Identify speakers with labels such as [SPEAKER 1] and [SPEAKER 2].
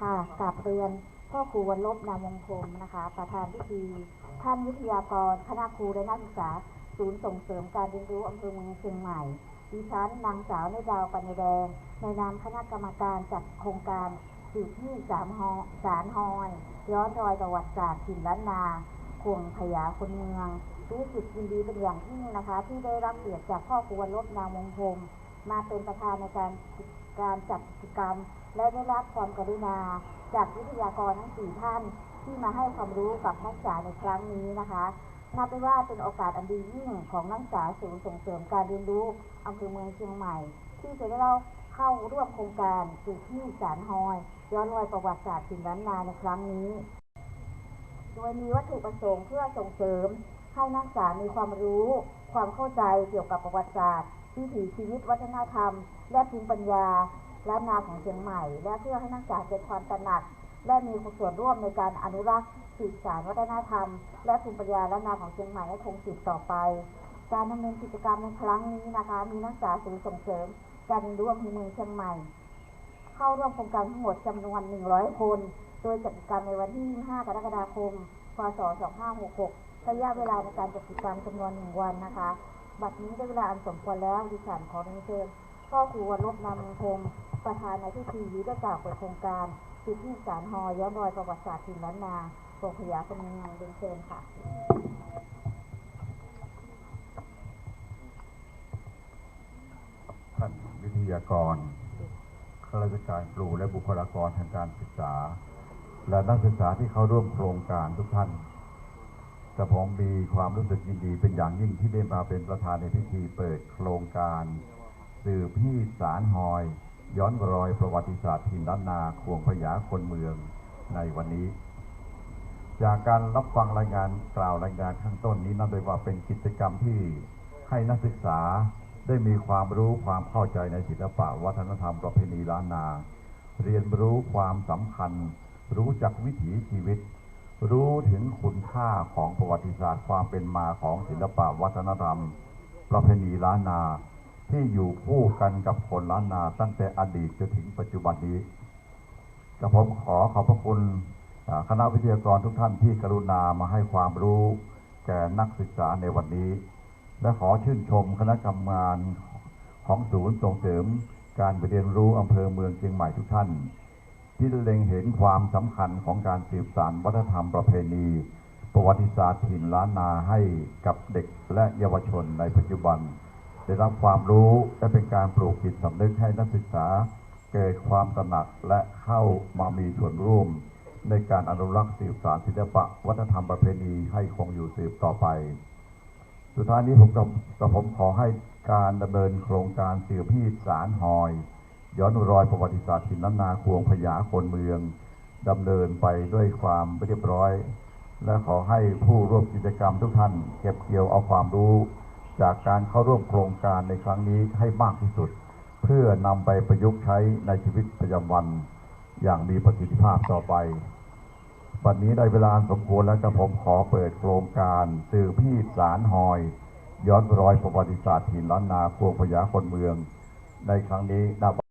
[SPEAKER 1] ค่ะกราบเรียนพ่อครูวันลบนามวงคมนะคะ ประธานพิธี ท่านวิทยากร คณะครูและนักศึกษา ศูนย์ส่งเสริมการเรียนรู้อำเภอเมืองเชียงใหม่ ดิฉันนางสาวในดาวปัญญแดง ในนามคณะกรรมการจัดโครงการสืบที่สามฮอสารฮอยย้อนรอยประวัติศาสตร์ถิ่นล้านนาควงพยาคนเมือง รู้สึกยินดีเป็นอย่างยิ่งนะคะ ที่ได้รับเกียรติจากพ่อครูวันลบนามวงคมมาเป็นประธานในการการจัดกิจกรรม และได้รับความกรุณา จากวิทยากรทั้งสี่ท่าน ที่มาให้ความรู้กับนักศึกษาในครั้งนี้นะคะนับได้ว่าเป็นโอกาสอันดียิ่งของนักศึกษาศูนย์ส่งเสริมการเรียนรู้อำเภอเมืองเชียงใหม่ ที่จะได้เราเข้าร่วมโครงการสืบที่สารฮอย ย้อนรอยประวัติศาสตร์ถิ่นล้านนาในครั้งนี้ โดยมีวัตถุประสงค์เพื่อส่งเสริม ให้นักศึกษามีความรู้ ความเข้าใจเกี่ยวกับประวัติศาสตร์วิถีชีวิตวัฒนธรรม และภูมิปัญญา ล้านนาของเชียงใหม่ และเพื่อให้นักศึกษาเกิดความตระหนัก และมีส่วนร่วมในการอนุรักษ์สืบสานวัฒนธรรม และภูมิปัญญาล้านนาของเชียงใหม่ให้คงสืบต่อไป การดำเนินกิจกรรมในครั้งนี้นะคะ มีนักศึกษาศูนย์ส่งเสริม การเรียนรู้อำเภอเมืองเชียงใหม่ เข้าร่วมโครงการทั้งหมดจำนวน 100 คน โดยจัดกิจกรรมในวันที่25กรกฎาคม พศ 2566 ระยะเวลาในการจัดกิจกรรมจำนวน 1 วันนะคะ บัดนี้ได้เวลาอันสมควรแล้วดิฉันขอเรียนเชิญ พ่อครูวรลบนามพงประธานในพิธีได้กล่าวเปิดโครงการสิทธิสารหอย้อนรอยประวัติศาสตร์ถิ่นล้านนาโรงพยาคนเมืองเรียนเชิญค่ะ
[SPEAKER 2] ท่านวิทยากรข้าราชการครูและบุคลากรทางการศึกษา และนักศึกษาที่เข้าร่วมโครงการทุกท่านกระผมมีความรู้สึกยินดีเป็นอย่างยิ่งที่ได้มาเป็นประธานในพิธีเปิดโครงการ สืบพี่สารหอย ย้อนรอยประวัติศาสตร์ถิ่นล้านนาควงพยาคนเมืองในวันนี้ จากการรับฟังรายงานกล่าวรายงานข้างต้นนี้นั่นโดยว่าเป็นกิจกรรมที่ให้นักศึกษาได้มีความรู้ความเข้าใจในศิลปะวัฒนธรรมประเพณีล้านนา เรียนรู้ความสำคัญ รู้จักวิถีชีวิต รู้ถึงคุณค่าของประวัติศาสตร์ความเป็นมาของศิลปะวัฒนธรรม ประเพณีล้านนา ที่อยู่คู่กันกับคนล้านนาตั้งแต่อดีตจนถึงปัจจุบันนี้กับผมขอขอบพระคุณคณะวิทยากรทุกท่านที่กรุณามาให้ความรู้แก่นักศึกษาในวันนี้ และขอชื่นชมคณะกรรมการของศูนย์ส่งเสริมการเรียนรู้อำเภอเมืองเชียงใหม่ทุกท่าน ที่ได้เล็งเห็นความสำคัญของการสืบสานวัฒนธรรมประเพณี ประวัติศาสตร์ถิ่นล้านนาให้กับเด็กและเยาวชนในปัจจุบัน ได้รับความรู้และเป็นการปลูกจิตสำนึกให้นักศึกษา เกิดความตระหนักและเข้ามามีส่วนร่วม ในการอนุรักษ์สืบสานศิลปะ วัฒนธรรมประเพณีให้คงอยู่สืบต่อไป สุดท้ายนี้ผมกับกับผมขอให้การดำเนินโครงการสืบพีดสารหอย ย้อนรอยประวัติศาสตร์ถิ่นล้านนาควงพยาคนเมืองดำเนินไปด้วยความเรียบร้อย และขอให้ผู้ร่วมกิจกรรมทุกท่าน เก็บเกี่ยวเอาความรู้ จากการเข้าร่วมโครงการในครั้งนี้ให้มากที่สุด เพื่อนำไปประยุกต์ใช้ในชีวิตประจำวัน อย่างมีประสิทธิภาพต่อไป วันนี้ได้เวลาสมควรแล้วกระผมขอเปิดโครงการสื่อพี่สารหอย ย้อนรอยประวัติศาสตร์ถิ่นล้านนาควงพยาคนเมือง ในครั้งนี้นะ